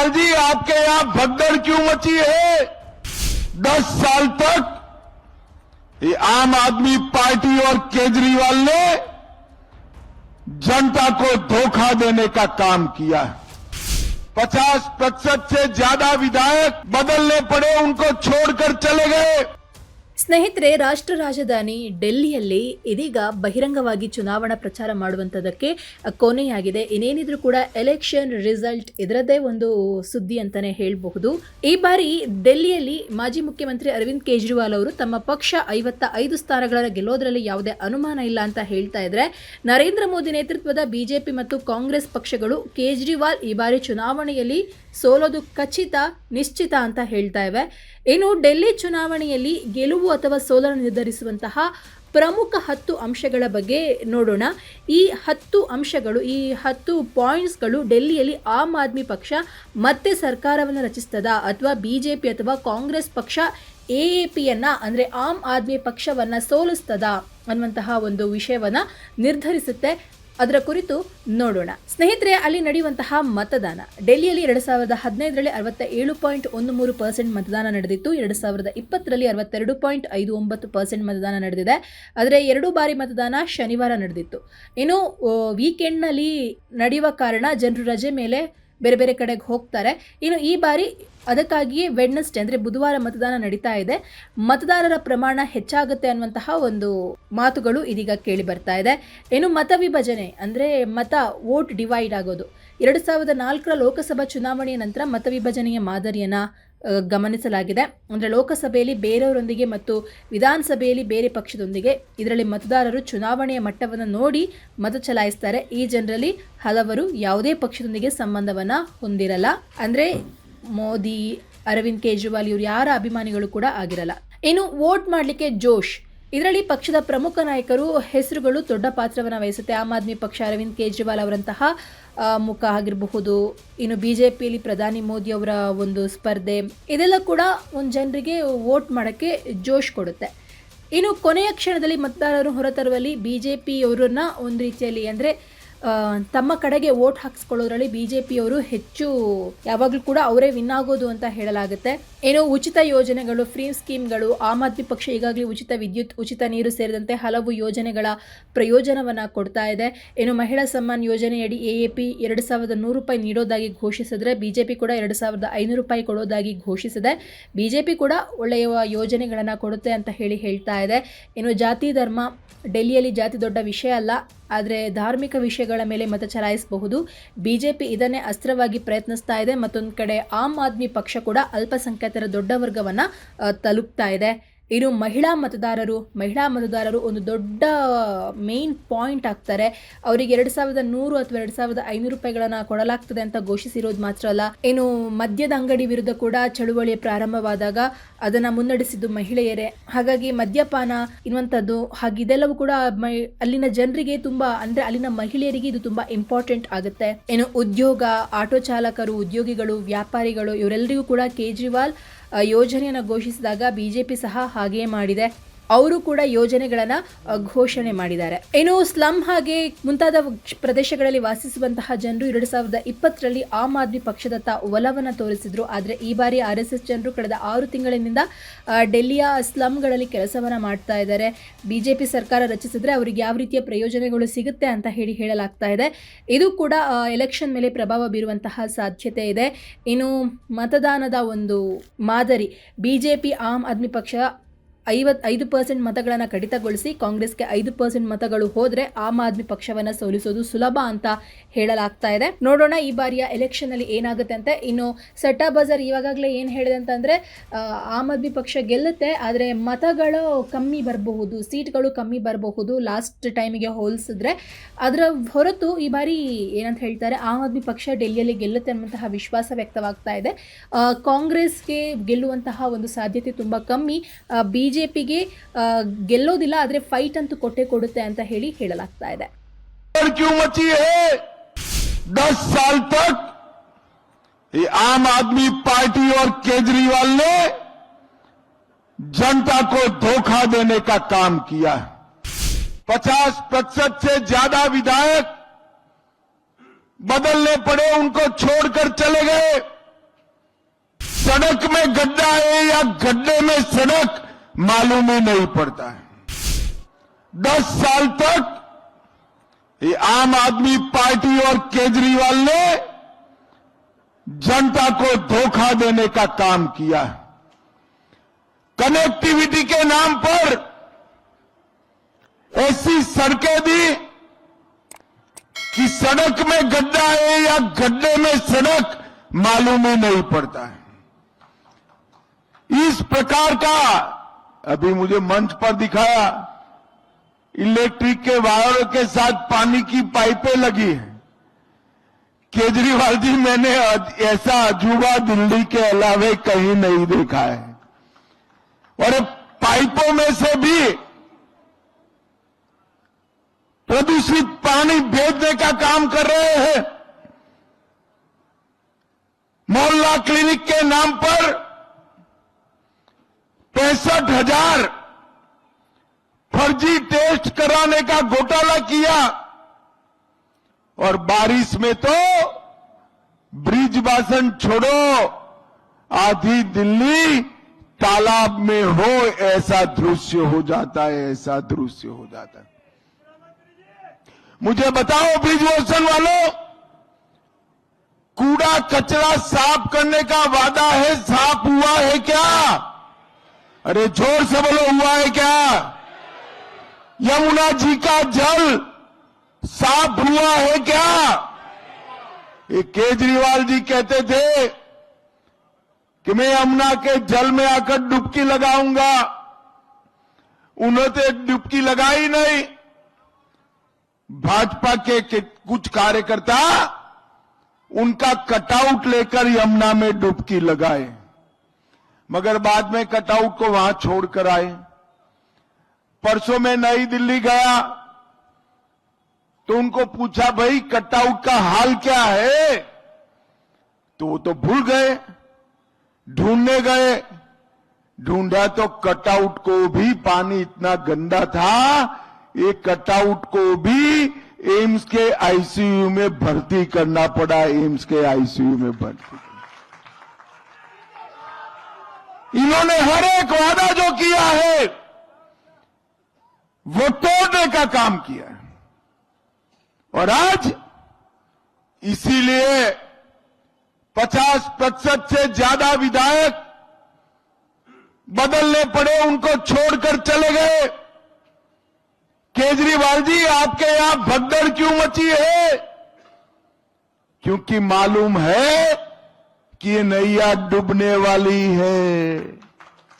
केजरीवाल जी आपके यहाँ भगदड़ क्यों मची है? दस साल तक ये आम आदमी पार्टी और केजरीवाल ने जनता को धोखा देने का काम किया है। पचास प्रतिशत से ज़्यादा विधायक बदलने पड़े, उनको छोड़कर चले गए। ಸ್ನೇಹಿತರೆ, ರಾಷ್ಟ್ರ ರಾಜಧಾನಿ ಡೆಲ್ಲಿಯಲ್ಲಿ ಇದೀಗ ಬಹಿರಂಗವಾಗಿ ಚುನಾವಣಾ ಪ್ರಚಾರ ಮಾಡುವಂಥದ್ದಕ್ಕೆ ಕೊನೆಯಾಗಿದೆ ಇನ್ನೇನಿದ್ರು ಕೂಡ ಎಲೆಕ್ಷನ್ ರಿಸಲ್ಟ್ ಇದರದ್ದೇ ಒಂದು ಸುದ್ದಿ ಅಂತಾನೆ ಹೇಳಬಹುದು. ಈ ಬಾರಿ ಡೆಲ್ಲಿಯಲ್ಲಿ ಮಾಜಿ ಮುಖ್ಯಮಂತ್ರಿ ಅರವಿಂದ್ ಕೇಜ್ರಿವಾಲ್ ಅವರು ತಮ್ಮ ಪಕ್ಷ ಐವತ್ತ ಐದು ಸ್ಥಾನಗಳ ಗೆಲ್ಲೋದ್ರಲ್ಲಿ ಯಾವುದೇ ಅನುಮಾನ ಇಲ್ಲ ಅಂತ ಹೇಳ್ತಾ ಇದ್ರೆ, ನರೇಂದ್ರ ಮೋದಿ ನೇತೃತ್ವದ ಬಿಜೆಪಿ ಮತ್ತು ಕಾಂಗ್ರೆಸ್ ಪಕ್ಷಗಳು ಕೇಜ್ರಿವಾಲ್ ಈ ಬಾರಿ ಚುನಾವಣೆಯಲ್ಲಿ ಸೋಲೋದು ಖಚಿತ, ನಿಶ್ಚಿತ ಅಂತ ಹೇಳ್ತಾ ಇವೆ. ಇನ್ನು ಡೆಲ್ಲಿ ಚುನಾವಣೆಯಲ್ಲಿ ಗೆಲುವು ಅಥವಾ ಸೋಲನ್ನು ನಿರ್ಧರಿಸುವಂತಹ ಪ್ರಮುಖ ಹತ್ತು ಅಂಶಗಳ ಬಗ್ಗೆ ನೋಡೋಣ. ಈ ಹತ್ತು ಅಂಶಗಳು, ಈ ಹತ್ತು ಪಾಯಿಂಟ್ಸ್ಗಳು ಡೆಲ್ಲಿಯಲ್ಲಿ ಆಮ್ ಆದ್ಮಿ ಪಕ್ಷ ಮತ್ತೆ ಸರ್ಕಾರವನ್ನು ರಚಿಸ್ತದ ಅಥವಾ ಬಿ ಜೆ ಪಿ ಅಥವಾ ಕಾಂಗ್ರೆಸ್ ಪಕ್ಷ ಎ ಎ ಪಿಯನ್ನು, ಅಂದರೆ ಆಮ್ ಆದ್ಮಿ ಪಕ್ಷವನ್ನು ಸೋಲಿಸ್ತದ ಅನ್ನುವಂತಹ ಒಂದು ವಿಷಯವನ್ನು ನಿರ್ಧರಿಸುತ್ತೆ. ಅದರ ಕುರಿತು ನೋಡೋಣ. ಸ್ನೇಹಿತರೆ, ಅಲ್ಲಿ ನಡೆಯುವಂತಹ ಮತದಾನ. ಡೆಲ್ಲಿಯಲ್ಲಿ ಎರಡು ಸಾವಿರದ ಹದಿನೈದರಲ್ಲಿ ಅರವತ್ತ ಏಳು ಪಾಯಿಂಟ್ ಒಂದು ಮೂರು ಪರ್ಸೆಂಟ್ ಮತದಾನ ನಡೆದಿತ್ತು. ಎರಡು ಸಾವಿರದ ಇಪ್ಪತ್ತರಲ್ಲಿ ಅರವತ್ತೆರಡು ಪಾಯಿಂಟ್ ಐದು ಒಂಬತ್ತು ಪರ್ಸೆಂಟ್ ಮತದಾನ ನಡೆದಿದೆ. ಆದರೆ, ಎರಡು ಬಾರಿ ಮತದಾನ ಶನಿವಾರ ನಡೆದಿತ್ತು. ಇನ್ನು ವೀಕೆಂಡ್ನಲ್ಲಿ ನಡೆಯುವ ಕಾರಣ ಜನರು ರಜೆ ಮೇಲೆ ಬೇರೆ ಬೇರೆ ಕಡೆಗೆ ಹೋಗ್ತಾರೆ. ಇನ್ನು ಈ ಬಾರಿ ಅದಕ್ಕಾಗಿಯೇ ವೆಡ್ನೆಸ್ಡೇ ಅಂದರೆ ಬುಧವಾರ ಮತದಾನ ನಡೀತಾ ಇದೆ. ಮತದಾರರ ಪ್ರಮಾಣ ಹೆಚ್ಚಾಗುತ್ತೆ ಅನ್ನುವಂತಹ ಒಂದು ಮಾತುಗಳು ಇದೀಗ ಕೇಳಿ ಬರ್ತಾ ಇದೆ. ಇನ್ನು ಮತ ವಿಭಜನೆ ಅಂದರೆ ಮತ ವೋಟ್ ಡಿವೈಡ್ ಆಗೋದು. ಎರಡು ಸಾವಿರದ ನಾಲ್ಕರ ಲೋಕಸಭಾ ಚುನಾವಣೆಯ ನಂತರ ಮತ ವಿಭಜನೆಯ ಮಾದರಿಯನ್ನು ಗಮನಿಸಲಾಗಿದೆ. ಅಂದರೆ ಲೋಕಸಭೆಯಲ್ಲಿ ಬೇರೆಯವರೊಂದಿಗೆ ಮತ್ತು ವಿಧಾನಸಭೆಯಲ್ಲಿ ಬೇರೆ ಪಕ್ಷದೊಂದಿಗೆ ಇದರಲ್ಲಿ ಮತದಾರರು ಚುನಾವಣೆಯ ಮಟ್ಟವನ್ನು ನೋಡಿ ಮತ ಚಲಾಯಿಸ್ತಾರೆ. ಈ ಜನರಲ್ಲಿ ಹಲವರು ಯಾವುದೇ ಪಕ್ಷದೊಂದಿಗೆ ಸಂಬಂಧವನ್ನು ಹೊಂದಿರಲ್ಲ. ಅಂದರೆ ಮೋದಿ, ಅರವಿಂದ್ ಕೇಜ್ರಿವಾಲ್ ಇವರು ಯಾರ ಅಭಿಮಾನಿಗಳು ಕೂಡ ಆಗಿರಲ್ಲ. ಇನ್ನು ವೋಟ್ ಮಾಡಲಿಕ್ಕೆ ಜೋಶ್. ಇದರಲ್ಲಿ ಪಕ್ಷದ ಪ್ರಮುಖ ನಾಯಕರು ಹೆಸರುಗಳು ದೊಡ್ಡ ಪಾತ್ರವನ್ನು ವಹಿಸುತ್ತೆ. ಆಮ್ ಆದ್ಮಿ ಪಕ್ಷ ಅರವಿಂದ್ ಕೇಜ್ರಿವಾಲ್ ಅವರಂತಹ ಮುಖ ಆಗಿರಬಹುದು, ಇನ್ನು ಬಿ ಜೆ ಪಿಯಲ್ಲಿ ಪ್ರಧಾನಿ ಮೋದಿ ಅವರ ಒಂದು ಸ್ಪರ್ಧೆ, ಇದೆಲ್ಲ ಕೂಡ ಒಂದು ಜನರಿಗೆ ವೋಟ್ ಮಾಡೋಕ್ಕೆ ಜೋಶ್ ಕೊಡುತ್ತೆ. ಇನ್ನು ಕೊನೆಯ ಕ್ಷಣದಲ್ಲಿ ಮತದಾರರು ಹೊರತರುವಲ್ಲಿ ಬಿ ಜೆ ಪಿಯವರನ್ನ ಒಂದು ರೀತಿಯಲ್ಲಿ ಅಂದರೆ ತಮ್ಮ ಕಡೆಗೆ ವೋಟ್ ಹಾಕಿಸ್ಕೊಳ್ಳೋದ್ರಲ್ಲಿ ಬಿ ಜೆ ಪಿಯವರು ಹೆಚ್ಚು ಯಾವಾಗಲೂ ಕೂಡ ಅವರೇ ವಿನ್ ಆಗೋದು ಅಂತ ಹೇಳಲಾಗುತ್ತೆ. ಏನು ಉಚಿತ ಯೋಜನೆಗಳು ಫ್ರೀ ಸ್ಕೀಮ್ಗಳು ಆಮ್ ಆದ್ಮಿ ಪಕ್ಷ ಈಗಾಗಲೇ ಉಚಿತ ವಿದ್ಯುತ್, ಉಚಿತ ನೀರು ಸೇರಿದಂತೆ ಹಲವು ಯೋಜನೆಗಳ ಪ್ರಯೋಜನವನ್ನು ಕೊಡ್ತಾ ಇದೆ. ಏನು ಮಹಿಳಾ ಸಮ್ಮಾನ್ ಯೋಜನೆಯಡಿ ಎ ಎ ಪಿ ಎರಡು ಸಾವಿರದ ನೂರು ರೂಪಾಯಿ ನೀಡೋದಾಗಿ ಘೋಷಿಸಿದ್ರೆ ಬಿ ಜೆ ಪಿ ಕೂಡ ಎರಡು ಸಾವಿರದ ಐನೂರು ರೂಪಾಯಿ ಕೊಡೋದಾಗಿ ಘೋಷಿಸಿದೆ. ಬಿ ಜೆ ಪಿ ಕೂಡ ಒಳ್ಳೆಯ ಯೋಜನೆಗಳನ್ನು ಕೊಡುತ್ತೆ ಅಂತ ಹೇಳಿ ಹೇಳ್ತಾ ಇದೆ. ಏನು ಜಾತಿ, ಧರ್ಮ, ಡೆಲ್ಲಿಯಲ್ಲಿ ಜಾತಿ ದೊಡ್ಡ ವಿಷಯ ಅಲ್ಲ. ಆದರೆ ಧಾರ್ಮಿಕ ವಿಷಯಗಳ ಮೇಲೆ ಮತ ಚಲಾಯಿಸಬಹುದು. ಬಿ ಜೆ ಪಿ ಇದನ್ನೇ ಅಸ್ತ್ರವಾಗಿ ಪ್ರಯತ್ನಿಸ್ತಾ ಇದೆ. ಮತ್ತೊಂದು ಕಡೆ ಆಮ್ ಆದ್ಮಿ ಪಕ್ಷ ಕೂಡ ಅಲ್ಪಸಂಖ್ಯಾತರ ದೊಡ್ಡ ವರ್ಗವನ್ನು ತಲುಪ್ತಾ ಇದೆ. ಇನ್ನು ಮಹಿಳಾ ಮತದಾರರು ಮಹಿಳಾ ಮತದಾರರು ಒಂದು ದೊಡ್ಡ ಮೇನ್ ಪಾಯಿಂಟ್ ಆಗ್ತಾರೆ. ಅವರಿಗೆ ಎರಡು ಸಾವಿರದ ನೂರು ಅಥವಾ ಎರಡು ಸಾವಿರದ ಐನೂರು ರೂಪಾಯಿಗಳನ್ನು ಕೊಡಲಾಗ್ತದೆ ಅಂತ ಘೋಷಿಸಿರೋದು ಮಾತ್ರ ಅಲ್ಲ. ಇನ್ನು ಮದ್ಯದ ಅಂಗಡಿ ವಿರುದ್ಧ ಕೂಡ ಚಳುವಳಿ ಪ್ರಾರಂಭವಾದಾಗ ಅದನ್ನ ಮುನ್ನಡೆಸಿದ್ದು ಮಹಿಳೆಯರೇ. ಹಾಗಾಗಿ ಮದ್ಯಪಾನ ಇನ್ನುವಂಥದ್ದು ಹಾಗಿದೆಲ್ಲವೂ ಕೂಡ ಅಲ್ಲಿನ ಜನರಿಗೆ ತುಂಬಾ, ಅಂದ್ರೆ ಅಲ್ಲಿನ ಮಹಿಳೆಯರಿಗೆ ಇದು ತುಂಬಾ ಇಂಪಾರ್ಟೆಂಟ್ ಆಗುತ್ತೆ. ಏನು ಉದ್ಯೋಗ, ಆಟೋ ಚಾಲಕರು, ಉದ್ಯೋಗಿಗಳು, ವ್ಯಾಪಾರಿಗಳು, ಇವರೆಲ್ಲರಿಗೂ ಕೂಡ ಕೇಜ್ರಿವಾಲ್ ಯೋಜನೆಯನ್ನು ಘೋಷಿಸಿದಾಗ ಬಿಜೆಪಿ ಸಹ ಹಾಗೆಯೇ ಮಾಡಿದೆ. ಅವರು ಕೂಡ ಯೋಜನೆಗಳನ್ನು ಘೋಷಣೆ ಮಾಡಿದ್ದಾರೆ. ಇನ್ನು ಸ್ಲಮ್ ಹಾಗೆ ಮುಂತಾದ ಪ್ರದೇಶಗಳಲ್ಲಿ ವಾಸಿಸುವಂತಹ ಜನರು ಎರಡು ಸಾವಿರದ ಇಪ್ಪತ್ತರಲ್ಲಿ ಆಮ್ ಆದ್ಮಿ ಪಕ್ಷದತ್ತ ಒಲವನ್ನು ತೋರಿಸಿದ್ರು. ಆದರೆ ಈ ಬಾರಿ ಆರ್ ಎಸ್ ಎಸ್ ಜನರು ಕಳೆದ ಆರು ತಿಂಗಳಿನಿಂದ ಡೆಲ್ಲಿಯ ಸ್ಲಮ್ಗಳಲ್ಲಿ ಕೆಲಸವನ್ನು ಮಾಡ್ತಾ ಇದ್ದಾರೆ. ಬಿಜೆಪಿ ಸರ್ಕಾರ ರಚಿಸಿದ್ರೆ ಅವರಿಗೆ ಯಾವ ರೀತಿಯ ಪ್ರಯೋಜನಗಳು ಸಿಗುತ್ತೆ ಅಂತ ಹೇಳಿ ಹೇಳಲಾಗ್ತಾ ಇದೆ. ಇದು ಕೂಡ ಎಲೆಕ್ಷನ್ ಮೇಲೆ ಪ್ರಭಾವ ಬೀರುವಂತಹ ಸಾಧ್ಯತೆ ಇದೆ. ಇನ್ನು ಮತದಾನದ ಒಂದು ಮಾದರಿ, ಬಿಜೆಪಿ ಆಮ್ ಆದ್ಮಿ ಪಕ್ಷ ಐವತ್ ಐದು ಪರ್ಸೆಂಟ್ ಮತಗಳನ್ನು ಕಡಿತಗೊಳಿಸಿ ಕಾಂಗ್ರೆಸ್ಗೆ ಐದು ಪರ್ಸೆಂಟ್ ಮತಗಳು ಹೋದರೆ ಆಮ್ ಆದ್ಮಿ ಪಕ್ಷವನ್ನು ಸೋಲಿಸೋದು ಸುಲಭ ಅಂತ ಹೇಳಲಾಗ್ತಾ ಇದೆ. ನೋಡೋಣ ಈ ಬಾರಿಯ ಎಲೆಕ್ಷನ್ ಅಲ್ಲಿ ಏನಾಗುತ್ತೆ ಅಂತ. ಇನ್ನು ಸಟ್ಟಾ ಬಜಾರ್ ಇವಾಗಲೇ ಏನು ಹೇಳಿದೆ ಅಂತಂದರೆ ಆಮ್ ಆದ್ಮಿ ಪಕ್ಷ ಗೆಲ್ಲುತ್ತೆ, ಆದರೆ ಮತಗಳು ಕಮ್ಮಿ ಬರಬಹುದು, ಸೀಟ್ಗಳು ಕಮ್ಮಿ ಬರಬಹುದು ಲಾಸ್ಟ್ ಟೈಮಿಗೆ ಹೋಲಿಸಿದ್ರೆ. ಅದರ ಹೊರತು ಈ ಬಾರಿ ಏನಂತ ಹೇಳ್ತಾರೆ, ಆಮ್ ಆದ್ಮಿ ಪಕ್ಷ ಡೆಲ್ಲಿಯಲ್ಲಿ ಗೆಲ್ಲುತ್ತೆ ಅನ್ನುವಂತಹ ವಿಶ್ವಾಸ ವ್ಯಕ್ತವಾಗ್ತಾ ಇದೆ. ಕಾಂಗ್ರೆಸ್ಗೆ ಗೆಲ್ಲುವಂತಹ ಒಂದು ಸಾಧ್ಯತೆ ತುಂಬ ಕಮ್ಮಿ. ಬಿ ಜೆ ಪಿಗೆ ಗೆಲ್ಲೋದಿಲ್ಲ ಆದರೆ ಫೈಟ್ ಅಂತೂ ಕೊಟ್ಟೆ ಕೊಡುತ್ತೆ ಅಂತ ಹೇಳಿ ಹೇಳಲಾಗ್ತಾ ಇದೆ भगदड़ क्यों मची है दस साल तक ये आम आदमी पार्टी और केजरीवाल ने जनता को धोखा देने का काम किया है पचास प्रतिशत से ज्यादा विधायक बदलने पड़े उनको छोड़कर चले गए सड़क में गड्ढा है या गड्ढे में सड़क मालूम ही नहीं पड़ता है। दस साल तक ये आम आदमी पार्टी और केजरीवाल ने जनता को धोखा देने का काम किया है। कनेक्टिविटी के नाम पर ऐसी सड़कें दी कि सड़क में गड्ढा है या गड्ढे में सड़क, मालूम ही नहीं पड़ता है। इस प्रकार का अभी मुझे मंच पर दिखाया, इलेक्ट्रिक के वायरों के साथ पानी की पाइपें लगी हैं। केजरीवाल जी, मैंने ऐसा अजूबा दिल्ली के अलावे कहीं नहीं देखा है। और पाइपों में से भी प्रदूषित पानी भेजने का काम कर रहे हैं। मोहल्ला क्लिनिक के नाम पर पैंसठ हज़ार फर्जी टेस्ट कराने का घोटाला किया और बारिश में तो ब्रिज बासन छोड़ो, आधी दिल्ली तालाब में हो, ऐसा दृश्य हो जाता है, ऐसा दृश्य हो जाता है। मुझे बताओ, ब्रिज बासन वालों, कूड़ा कचरा साफ़ करने का वादा है, साफ़ हुआ है क्या? अरे ज़ोर से बोलो हुआ है क्या? यमुना जी का जल साफ़ हुआ है क्या? ये केजरीवाल जी कहते थे कि मैं यमुना के जल में आकर डुबकी लगाऊँगा। उन्होंने तो डुबकी लगाई नहीं। भाजपा के, के कुछ कार्यकर्ता उनका कटआउट लेकर यमुना में डुबकी लगाए। मगर बाद में कटआउट को वहाँ छोड़कर आए। परसों में नई दिल्ली गया तो उनको पूछा, भाई, कटआउट का हाल क्या है? तो वो तो भूल गए, ढूँढने गए। ढूंढा तो कटआउट को भी पानी इतना गंदा था, ये कटआउट को भी एम्स के आईसीयू में भर्ती करना पड़ा, एम्स के आईसीयू में भर्ती। इन्होंने हर एक वादा जो किया है, वो तोड़ने का काम किया है। और आज इसीलिए 50 प्रतिशत से ज़्यादा विधायक बदलने पड़े, उनको छोड़कर चले गए। केजरीवाल जी, आपके यहाँ भगदड़ क्यों मची है? क्योंकि मालूम है कि नैया डूबने वाली है।